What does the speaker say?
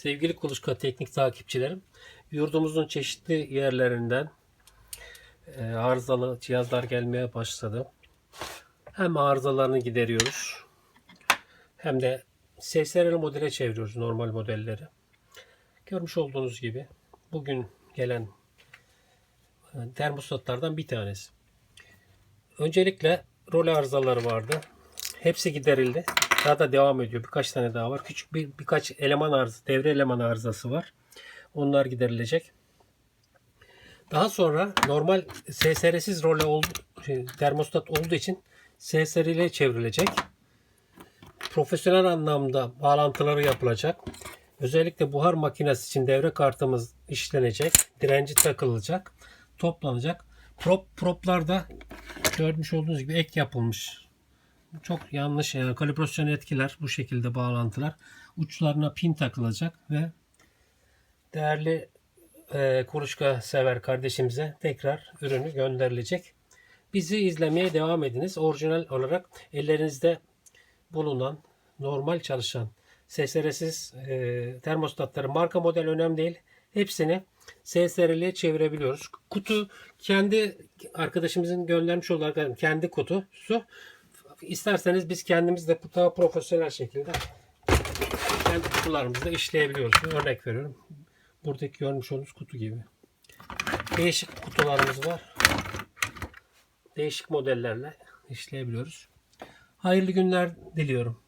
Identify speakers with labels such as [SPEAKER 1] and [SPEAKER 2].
[SPEAKER 1] Sevgili Kuluçka teknik takipçilerim, yurdumuzun çeşitli yerlerinden e, arızalı cihazlar gelmeye başladı. Hem arızalarını gideriyoruz hem de SSR'li modele çeviriyoruz normal modelleri. Görmüş olduğunuz gibi bugün gelen e, termostatlardan bir tanesi. Öncelikle rol arızaları vardı. Hepsi giderildi. Daha da devam ediyor. Birkaç tane daha var. Küçük bir birkaç eleman arızası, devre eleman arızası var. Onlar giderilecek. Daha sonra normal SSR'siz role oldu, şey, termostat olduğu için SSR ile çevrilecek. Profesyonel anlamda bağlantıları yapılacak. Özellikle buhar makinesi için devre kartımız işlenecek. Direnci takılacak. Toplanacak. Prop, proplarda görmüş olduğunuz gibi ek yapılmış. Çok yanlış yani kalibrasyon etkiler bu şekilde bağlantılar. Uçlarına pin takılacak ve değerli e, kuluçka sever kardeşimize tekrar ürünü gönderilecek. Bizi izlemeye devam ediniz. Orijinal olarak ellerinizde bulunan normal çalışan SSR'siz e, termostatları marka model önemli değil. Hepsini SSR'liye çevirebiliyoruz. Kutu kendi arkadaşımızın göndermiş olduğu kendi kutusu. İsterseniz biz kendimiz de daha profesyonel şekilde kendi kutularımızda işleyebiliyoruz. Örnek veriyorum. Buradaki görmüş olduğunuz kutu gibi. Değişik kutularımız var. Değişik modellerle işleyebiliyoruz. Hayırlı günler diliyorum.